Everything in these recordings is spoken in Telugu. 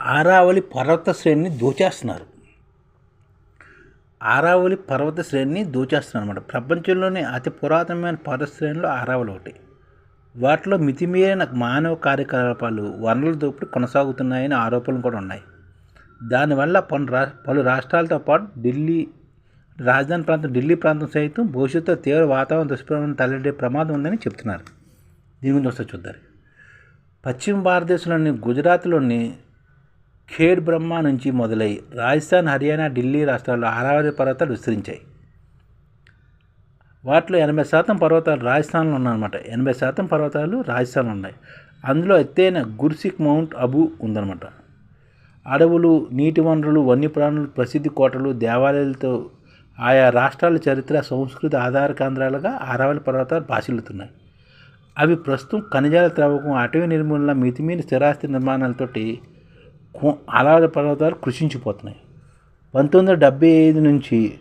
ఆరావళి పర్వత శ్రేణిని దోచేస్తున్నారు. ఆరావళి పర్వత శ్రేణిని దోచేస్తున్నారు అనమాట ప్రపంచంలోనే అతి పురాతనమైన పర్వత శ్రేణిలో ఆరావళి ఒకటి. వాటిలో మితిమీరిన మానవ కార్యకలాపాలు వనరుల దోపిడీ కొనసాగుతున్నాయని ఆరోపణలు కూడా ఉన్నాయి. దానివల్ల పలు రా పలు రాష్ట్రాలతో పాటు ఢిల్లీ రాజధాని ప్రాంతం ఢిల్లీ ప్రాంతం సైతం భవిష్యత్తులో తీవ్ర వాతావరణ దుష్ప్రభావం తలెడే ప్రమాదం ఉందని చెప్తున్నారు. దీని గురించి ఒకసారి చూద్దాం. పశ్చిమ భారతదేశంలోని గుజరాత్లోని ఖేడ్ బ్రహ్మ నుంచి మొదలై రాజస్థాన్ హర్యానా ఢిల్లీ రాష్ట్రాల్లో ఆరావళి పర్వతాలు విస్తరించాయి. వాటిలో ఎనభై శాతం పర్వతాలు రాజస్థాన్లో ఉన్నాయన్నమాట. ఎనభై శాతం పర్వతాలు రాజస్థాన్లో ఉన్నాయి. అందులో ఎత్తైన గుర్సిక్ మౌంట్ అబు ఉందన్నమాట. అడవులు నీటి వనరులు వన్యప్రాణులు ప్రసిద్ధి కోటలు దేవాలయాలతో ఆయా రాష్ట్రాల చరిత్ర సంస్కృతి ఆధార కేంద్రాలుగా ఆరావళి పర్వతాలు భాషలుతున్నాయి అవి ప్రస్తుతం ఖనిజాల త్రవ్వకం అటవీ నిర్మూలన మితిమీరి స్థిరాస్తి నిర్మాణాలతోటి ఆరావళి పర్వతాలు కృషించిపోతున్నాయి. పంతొమ్మిది వందల డెబ్బై ఐదు నుంచి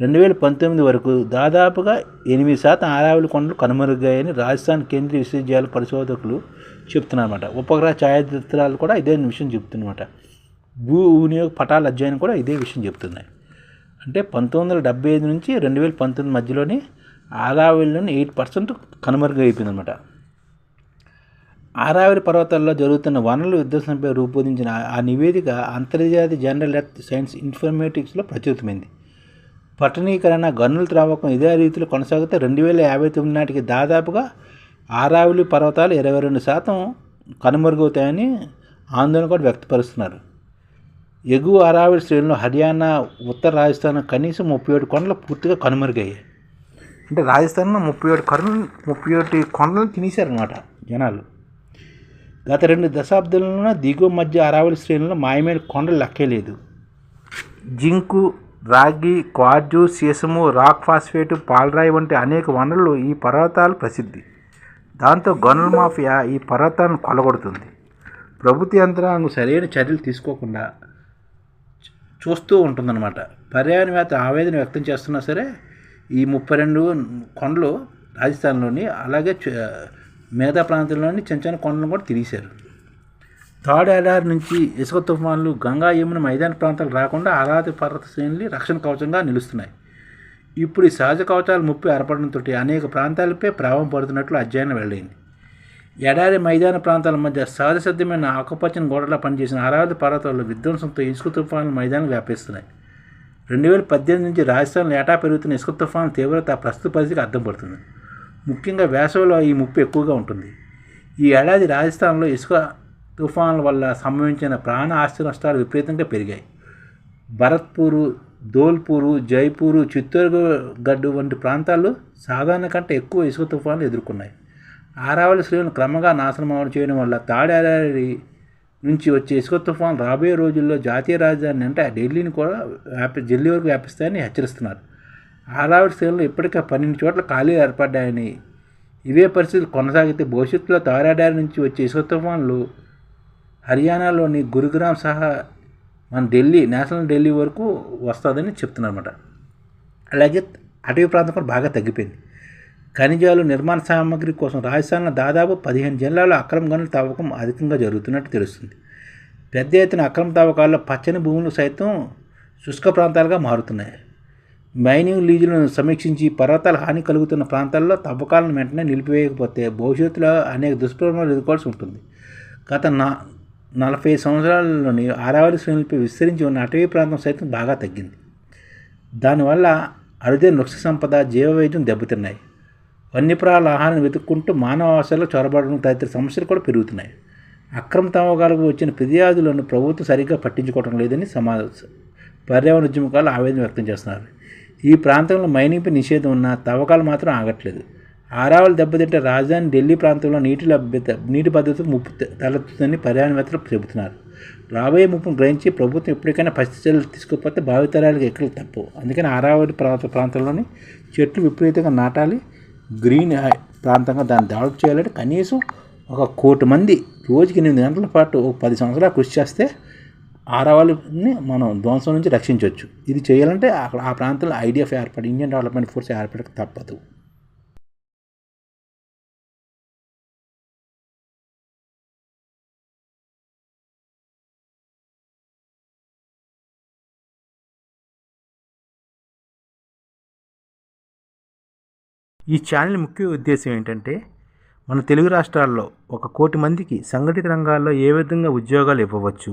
రెండు వేల పంతొమ్మిది వరకు దాదాపుగా ఎనిమిది శాతం ఆరావళి కొండలు కనుమరుగాయని రాజస్థాన్ కేంద్రీయ విశ్వవిద్యాలయ పరిశోధకులు చెప్తున్నారన్నమాట. ఉపగ్రహ ఛాయాచిత్రాలు కూడా ఇదే విషయం చెప్తున్నమాట. భూ వినియోగ పటాల అధ్యయనం కూడా ఇదే విషయం చెప్తున్నాయి. అంటే పంతొమ్మిది వందల డెబ్బై ఐదు నుంచి రెండు వేల పంతొమ్మిది మధ్యలోనే ఆరావళిలోని ఎయిట్ పర్సెంట్ కనుమరుగైపోయిందన్నమాట. ఆరావళి పర్వతాల్లో జరుగుతున్న వనరుల విధ్వంసంపై రూపొందించిన ఆ నివేదిక అంతర్జాతీయ జనరల్ ఎర్త్ సైన్స్ ఇన్ఫర్మేటిక్స్లో ప్రచురితమైంది. పట్టణీకరణ గనుల త్రావకం ఇదే రీతిలో కొనసాగితే రెండు వేల యాభై తొమ్మిది నాటికి దాదాపుగా ఆరావళి పర్వతాలు ఇరవై రెండు శాతం కనుమరుగవుతాయని ఆందోళన కూడా వ్యక్తపరుస్తున్నారు. ఎగువ ఆరావళి శ్రేణిలో హర్యానా ఉత్తర రాజస్థాన్ కనీసం ముప్పై ఏడు కొండలు పూర్తిగా కనుమరుగయ్యాయి. అంటే రాజస్థాన్లో ముప్పై ఏడు కొండలు ముప్పై ఏడు కొండలు తినేశారనమాట జనాలు. గత రెండు దశాబ్దాలలో దిగువ మధ్య అరావళి శ్రేణుల్లో మాయమైన కొండలు లక్కేలేదు జింకు రాగి క్వార్జు సీసము రాక్ ఫాస్ఫేటు పాలరాయి వంటి అనేక వనరులు ఈ పర్వతాలు ప్రసిద్ధి. దాంతో గనుల మాఫియా ఈ పర్వతాన్ని కొలగొడుతుంది. ప్రభుత్వ యంత్రాంగం సరైన చర్యలు తీసుకోకుండా చూస్తూ ఉంటుందన్నమాట. పర్యావరణవేత్త ఆవేదన వ్యక్తం చేస్తున్నా సరే ఈ ముప్పై రెండు కొండలు రాజస్థాన్లోని అలాగే మిగతా ప్రాంతంలోని చిన్న చిన్న కొండలను కూడా తిరిగేశారు థర్డ్ ఎడారి నుంచి ఇసుక తుఫాన్లు గంగా యమున మైదాన ప్రాంతాలు రాకుండా ఆరాధి పర్వత శ్రేణులు రక్షణ కవచంగా నిలుస్తున్నాయి. ఇప్పుడు ఈ సహజ కవచాలు ముప్పై ఏర్పడంతో అనేక ప్రాంతాలపై ప్రభావం పడుతున్నట్లు అధ్యయనం వెళ్ళింది ఎడారి మైదాన ప్రాంతాల మధ్య సహజ సిద్ధమైన ఆకుపచ్చని గోడలా పనిచేసిన అరావళి పర్వతాల్లో విధ్వంసంతో ఇసుక తుఫాన్లు మైదానం వ్యాపిస్తున్నాయి. రెండు వేల పద్దెనిమిది నుంచి రాజస్థాన్లో ఏటా పెరుగుతున్న ఇసుక తుఫాను తీవ్రత ప్రస్తుత పరిస్థితికి అర్థం పడుతుంది. ముఖ్యంగా వేసవిలో ఈ ముప్పు ఎక్కువగా ఉంటుంది. ఈ ఏడాది రాజస్థాన్లో ఇసుక తుఫాన్ల వల్ల సంభవించిన ప్రాణ ఆస్తి నష్టాలు విపరీతంగా పెరిగాయి. భరత్పూరు ధోల్పూరు జైపూరు చిత్తూరుగడ్డు వంటి ప్రాంతాలు సాధారణ కంటే ఎక్కువ ఇసుక తుఫాన్లు ఎదుర్కొన్నాయి. ఆరావళి శ్రేణులు క్రమంగా నాశనం చేయడం వల్ల తాడేదారి నుంచి వచ్చే ఇసుక తుఫాన్ రాబోయే రోజుల్లో జాతీయ రాజధాని అంటే ఢిల్లీని కూడా వ్యాపి ఢిల్లీ వరకు వ్యాపిస్తాయని హెచ్చరిస్తున్నారు. ఆరావళి సేవలు ఇప్పటికే పన్నెండు చోట్ల ఖాళీలు ఏర్పడ్డాయని. ఇవే పరిస్థితులు కొనసాగితే భవిష్యత్తులో తారాడారి నుంచి వచ్చే ఇసుక తుఫాన్లు హర్యానాలోని గురుగ్రామ్ సహా మన ఢిల్లీ నేషనల్ ఢిల్లీ వరకు వస్తుందని చెప్తున్నారన్నమాట. అలాగే అటవీ ప్రాంతం కూడా బాగా తగ్గిపోయింది. ఖనిజాలు నిర్మాణ సామాగ్రి కోసం రాజస్థాన్లో దాదాపు పదిహేను జిల్లాల్లో అక్రమ గనుల తవ్వకం అధికంగా జరుగుతున్నట్టు తెలుస్తుంది. పెద్ద ఎత్తున అక్రమ తవ్వకాల్లో పచ్చని భూములు సైతం శుష్క ప్రాంతాలుగా మారుతున్నాయి. మైనింగ్ లీజులను సమీక్షించి పర్వతాల హాని కలుగుతున్న ప్రాంతాల్లో తవ్వకాలను వెంటనే నిలిపివేయకపోతే భవిష్యత్తులో అనేక దుష్ప్రభావాలు ఎదుర్కోవాల్సి ఉంటుంది. గత నా నలభై సంవత్సరాలలోని ఆరావళి శ్రేణులపై విస్తరించి ఉన్న అటవీ ప్రాంతం సైతం బాగా తగ్గింది. దానివల్ల అరుదైన వృక్ష సంపద జీవవైద్యం దెబ్బతిన్నాయి. వన్యప్రాల ఆహారాన్ని వెతుక్కుంటూ మానవ అవసరాలు చొరబడడం తదితర సమస్యలు కూడా పెరుగుతున్నాయి. అక్రమ తవ్వకాలకు వచ్చిన ఫిర్యాదులను ప్రభుత్వం సరిగ్గా పట్టించుకోవడం లేదని సమాజ పర్యావరణ ఉద్యమకాలు ఆవేదన వ్యక్తం చేస్తున్నారు. ఈ ప్రాంతంలో మైనింగ్పై నిషేధం ఉన్న తవ్వకాలు మాత్రం ఆగట్లేదు. ఆరావళి దెబ్బతింటే రాజధాని ఢిల్లీ ప్రాంతంలో నీటి లభ్యత నీటి భద్రత ముప్పు తలెత్తుతుందని పర్యావరణవేత్తలు చెబుతున్నారు. రాబోయే ముప్పును గ్రహించి ప్రభుత్వం ఎప్పటికైనా పరిస్థితి చర్యలు తీసుకోకపోతే భావితరాలకు ఎక్కడ తప్పు అందుకని ఆరావళి ప్రాంత ప్రాంతంలోని చెట్లు విపరీతంగా నాటాలి. గ్రీన్ ప్రాంతంగా దాన్ని డెవలప్ చేయాలంటే కనీసం ఒక కోటి మంది రోజుకి ఎనిమిది గంటల పాటు ఒక పది సంవత్సరాలు కృషి చేస్తే ఆడవాళ్ళని మనం ధ్వంసం నుంచి రక్షించవచ్చు. ఇది చేయాలంటే అక్కడ ఆ ప్రాంతంలో ఐడిఎఫ్ ఏర్పడి ఇండియన్ డెవలప్మెంట్ ఫోర్స్ ఏర్పడక తప్పదు. ఈ ఛానల్ ముఖ్య ఉద్దేశం ఏంటంటే మన తెలుగు రాష్ట్రాల్లో ఒక కోటి మందికి సంఘటిత రంగాల్లో ఏ విధంగా ఉద్యోగాలు ఇవ్వవచ్చు